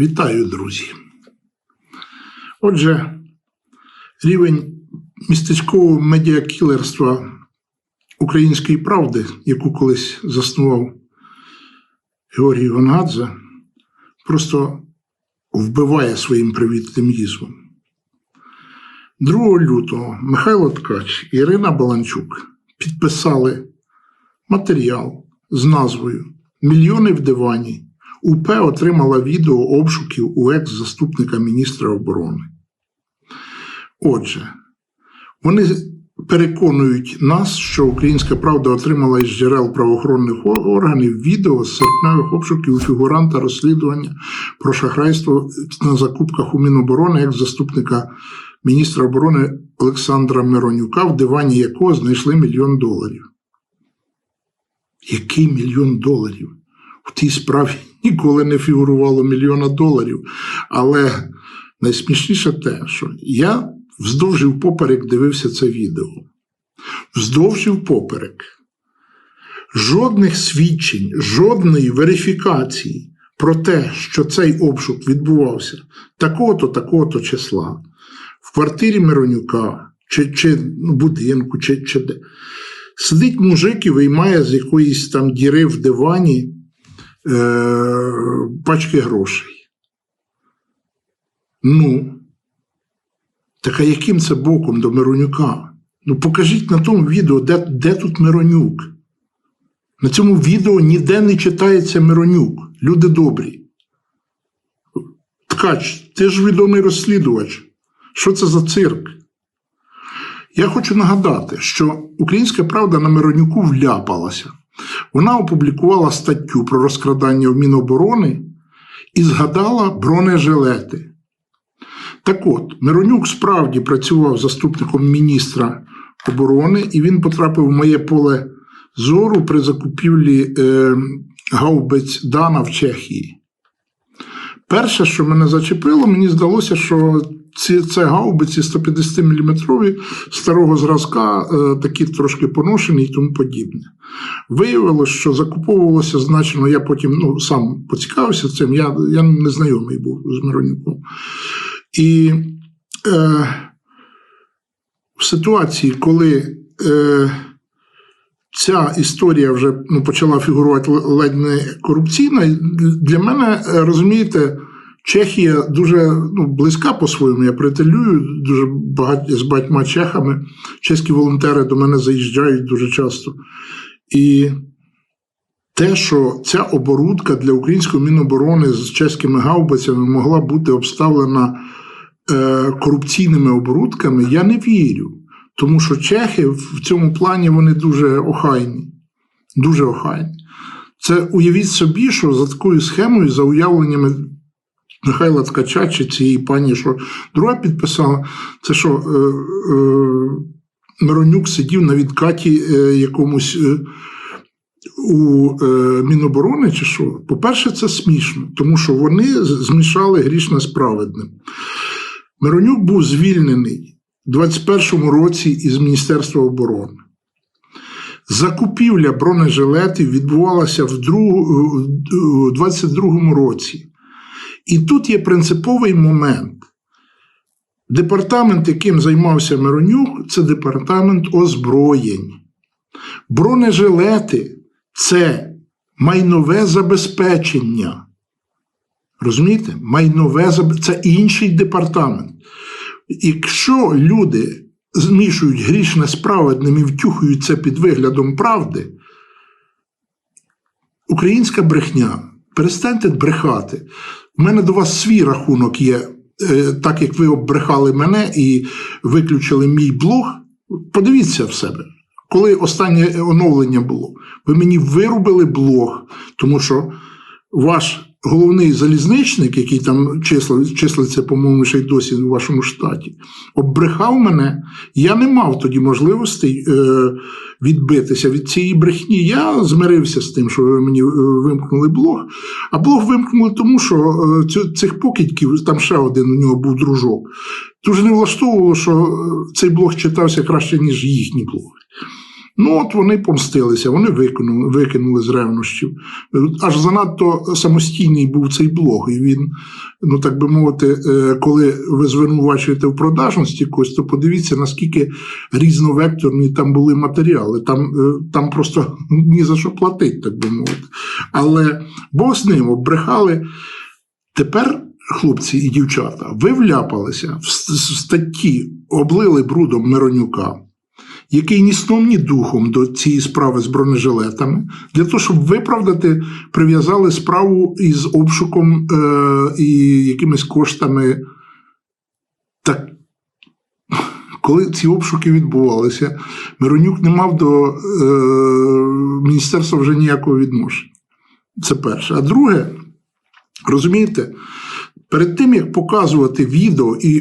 Вітаю, друзі. Отже, рівень містечкового медіакілерства української правди, яку колись заснував Георгій Гонгадзе, просто вбиває своїм привітимізмом. 2 лютого Михайло Ткач і Ірина Баланчук підписали матеріал з назвою Мільйони в дивані. УП отримала відео обшуків у екс-заступника міністра оборони. Отже, вони переконують нас, що Українська Правда отримала із джерел правоохоронних органів відео з серпневих обшуків у фігуранта розслідування про шахрайство на закупках у Міноборони екс-заступника міністра оборони Олександра Миронюка, в дивані якого знайшли мільйон доларів. Який мільйон доларів? В тій справі ніколи не фігурувало мільйона доларів. Але найсмішніше те, що я вздовж і впоперек дивився це відео. Вздовж і впоперек. Жодних свідчень, жодної верифікації про те, що цей обшук відбувався такого-то, такого-то числа, в квартирі Миронюка, чи, чи будинку, чи, чи де. Сидить мужик і виймає з якоїсь там діри в дивані пачки грошей. Ну, так а яким це боком до Миронюка? Ну, покажіть на тому відео, де, де тут Миронюк. На цьому відео ніде не читається Миронюк. Люди добрі. Ткач, ти ж відомий розслідувач. Що це за цирк? Я хочу нагадати, що Українська правда на Миронюку вляпалася. Вона опублікувала статтю про розкрадання в Міноборони і згадала бронежилети. Так от, Миронюк справді працював заступником міністра оборони, і він потрапив в моє поле зору при закупівлі е, гаубиць Дана в Чехії. Перше, що мене зачепило, мені здалося, що ці це гаубиці 150 мм старого зразка, е, такі трошки поношені і тому подібне. Виявилося, що закуповувалося значно, я потім ну, сам поцікавився цим, я я не знайомий був з Миронюком. І е, в ситуації, коли е, ця історія вже ну, почала фігурувати ледь не корупційна, для мене, е, розумієте, Чехія дуже ну, близька по-своєму. Я прителюю дуже багать, з багатьма чехами. Чеські волонтери до мене заїжджають дуже часто. І те, що ця оборудка для української міноборони з чеськими гаубицями могла бути обставлена е, корупційними оборудками, я не вірю. Тому що чехи в цьому плані вони дуже охайні. Дуже охайні. Це уявіть собі, що за такою схемою, за уявленнями Михайла Ткача чи цієї пані, що друга підписала, це що е, е, Миронюк сидів на відкаті е, якомусь е, у е, Міноборони, чи що? По-перше, це смішно, тому що вони змішали грішне з праведним. Миронюк був звільнений у 21-му році із Міністерства оборони. Закупівля бронежилетів відбувалася в 22-му році. І тут є принциповий момент. Департамент, яким займався Миронюк, це департамент озброєнь. Бронежилети це майнове забезпечення. Розумієте? Майнове це інший департамент. Якщо люди змішують грішне з праведним і втюхують це під виглядом правди, українська брехня, перестаньте брехати. У мене до вас свій рахунок є, е, так як ви оббрехали мене і виключили мій блог. Подивіться в себе. Коли останнє оновлення було, ви мені вирубили блог, тому що ваш головний залізничник, який там числиться, по-моєму, ще й досі у вашому штаті, оббрехав мене. Я не мав тоді можливостей е, відбитися від цієї брехні. Я змирився з тим, що ви мені вимкнули блог. А блог вимкнули тому, що е, цих покидьків, там ще один у нього був дружок. Дуже не влаштовувало, що цей блог читався краще, ніж їхні блоги. Ну, от вони помстилися, вони викинули, викинули з ревнощів. Аж занадто самостійний був цей блог. І він, ну так би мовити, е, коли ви звинувачуєте в продажності когось, то подивіться, наскільки різновекторні там були матеріали. Там, е, там просто ні за що платить, так би мовити. Але Бог з ним обрехали. Тепер, хлопці і дівчата, ви вляпалися в статті, облили брудом Миронюка, який ні сном, ні духом до цієї справи з бронежилетами, для того, щоб виправдати, прив'язали справу із обшуком е, і якимись коштами. Так, коли ці обшуки відбувалися, Миронюк не мав до е, міністерства вже ніякого відношення. Це перше. А друге, розумієте, перед тим як показувати відео і е,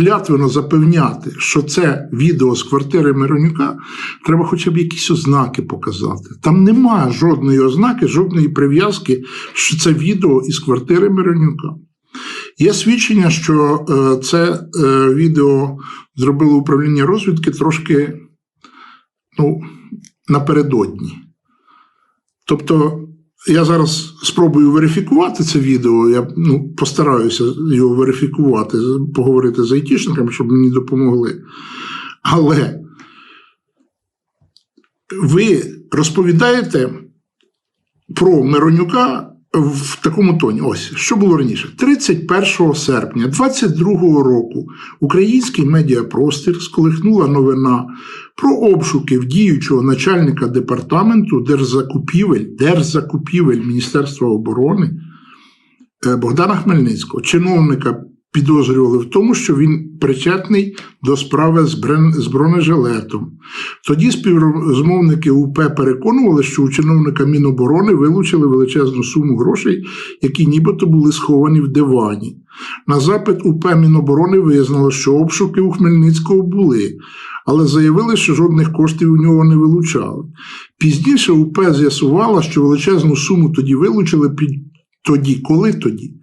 клятвено запевняти, що це відео з квартири Миронюка, треба хоча б якісь ознаки показати. Там немає жодної ознаки, жодної прив'язки, що це відео із квартири Миронюка. Є свідчення, що е, це е, відео зробило управління розвідки трошки ну, напередодні. Тобто, я зараз спробую верифікувати це відео, я ну, постараюся його верифікувати, поговорити з айтішниками, щоб мені допомогли. Але ви розповідаєте про Миронюка в такому тоні. Ось що було раніше. 31 серпня 22 року український медіапростір сколихнула новина про обшуки в діючого начальника департаменту держзакупівель, держзакупівель Міністерства оборони е, Богдана Хмельницького, чиновника. Підозрювали в тому, що він причетний до справи з бронежилетом. Тоді співрозмовники УП переконували, що у чиновника Міноборони вилучили величезну суму грошей, які нібито були сховані в дивані. На запит УП Міноборони визнало, що обшуки у Хмельницького були, але заявили, що жодних коштів у нього не вилучали. Пізніше УП з'ясувала, що величезну суму тоді вилучили під тоді, коли тоді?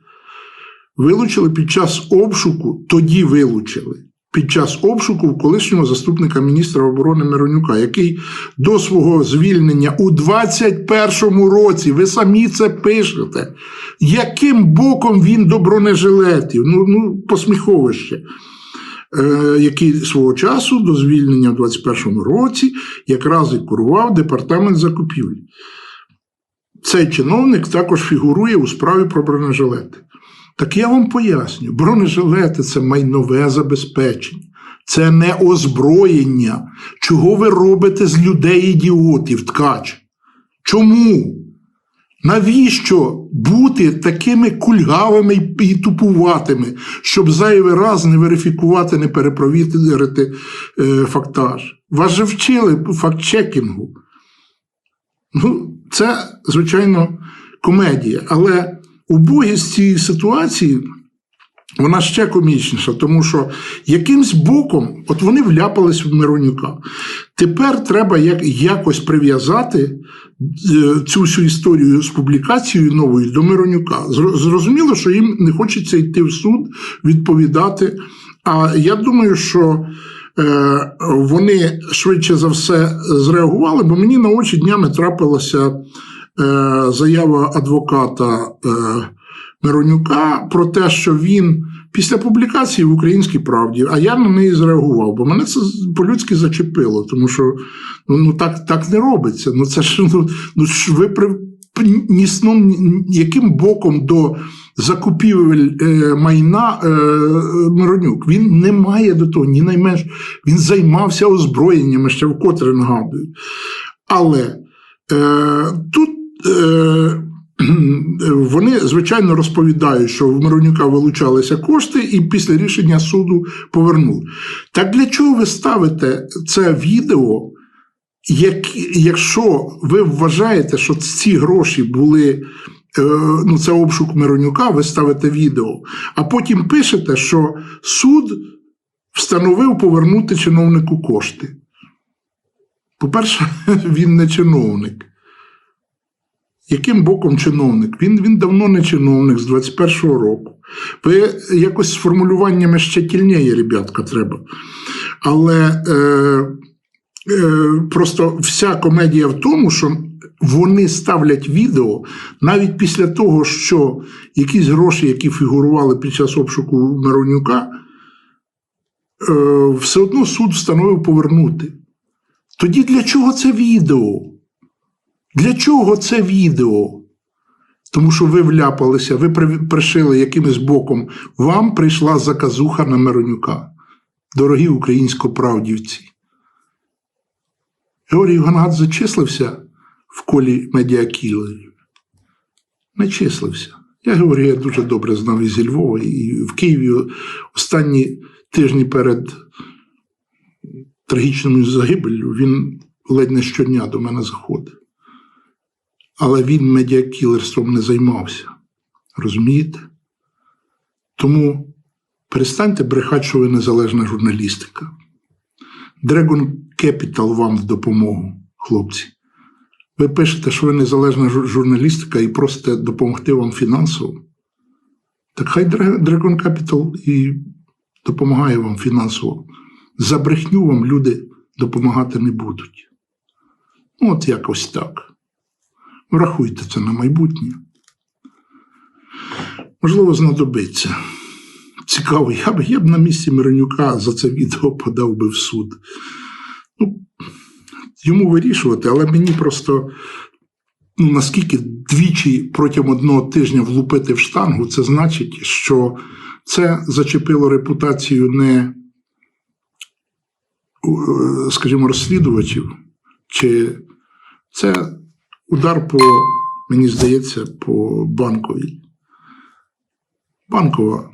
Вилучили під час обшуку, тоді вилучили. Під час обшуку колишнього заступника міністра оборони Миронюка, який до свого звільнення у 21-му році, ви самі це пишете, яким боком він до бронежилетів? Ну, ну посміховище. Е, який свого часу до звільнення в 21-му році якраз і курував департамент закупівлі. Цей чиновник також фігурує у справі про бронежилети. Так я вам поясню: бронежилети це майнове забезпечення, це не озброєння. Чого ви робите з людей ідіотів, ткач? Чому? Навіщо бути такими кульгавими і тупуватими, щоб зайвий раз не верифікувати, не перепровірити е, фактаж? Вас же вчили факт-чекінгу. Ну, це, звичайно, комедія. Але убогість цієї ситуації вона ще комічніша, тому що якимсь боком от вони вляпались в Миронюка. Тепер треба як, якось прив'язати е, цю всю історію з публікацією новою до Миронюка. Зрозуміло, що їм не хочеться йти в суд, відповідати. А я думаю, що е, вони швидше за все зреагували, бо мені на очі днями трапилася заява адвоката е, Миронюка про те, що він після публікації в Українській правді, а я на неї зреагував, бо мене це по-людськи зачепило, тому що ну, ну так, так не робиться. Ну це ж ну, ну ви при ні сном, яким боком до закупівель е, майна е, Миронюк. Він не має до того, ні найменш. Він займався озброєннями, ще вкотре нагадую. Але е, тут е, вони, звичайно, розповідають, що в Миронюка вилучалися кошти, і після рішення суду повернули. Так для чого ви ставите це відео, як, якщо ви вважаєте, що ці гроші були. е, Ну, це обшук Миронюка, ви ставите відео, а потім пишете, що суд встановив повернути чиновнику кошти. По-перше, він не чиновник. Яким боком чиновник? Він, він давно не чиновник з 21-го року. Ви якось з формулюваннями ще тільніє, ребятка, треба. Але е, е, просто вся комедія в тому, що вони ставлять відео навіть після того, що якісь гроші, які фігурували під час обшуку Миронюка, е, все одно суд встановив повернути. Тоді для чого це відео? Для чого це відео? Тому що ви вляпалися, ви пришили якимось боком, вам прийшла заказуха на Миронюка. Дорогі українсько-правдівці. Георгій Гонгад зачислився в колі медіакілерів. Не числився. Я Георгія дуже добре знав і зі Львова, і в Києві останні тижні перед трагічною загибеллю він ледь не щодня до мене заходив. Але він медіакілерством не займався. Розумієте? Тому перестаньте брехати, що ви незалежна журналістика. Dragon Capital вам в допомогу, хлопці. Ви пишете, що ви незалежна журналістика і просите допомогти вам фінансово. Так хай Dragon Capital і допомагає вам фінансово. За брехню вам люди допомагати не будуть. Ну, От якось так. Врахуйте це на майбутнє. Можливо, знадобиться. Цікаво, я б, я б на місці Миронюка за це відео подав би в суд. Ну, йому вирішувати, але мені просто ну, наскільки двічі протягом одного тижня влупити в штангу, це значить, що це зачепило репутацію не, е, скажімо, розслідувачів, чи це удар по, мені здається, по банковій. Банкова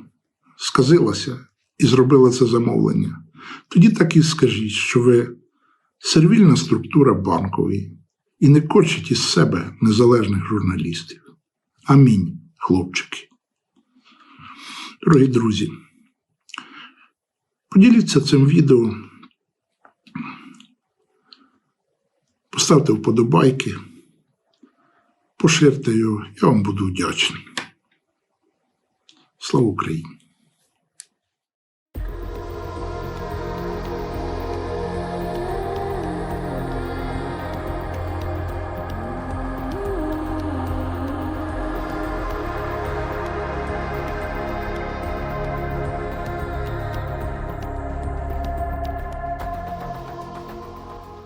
сказилася і зробила це замовлення. Тоді так і скажіть, що ви сервільна структура банкової і не корчить із себе незалежних журналістів. Амінь, хлопчики. Дорогі друзі, поділіться цим відео, поставте вподобайки, поширте його, я вам буду вдячний. Слава Україні!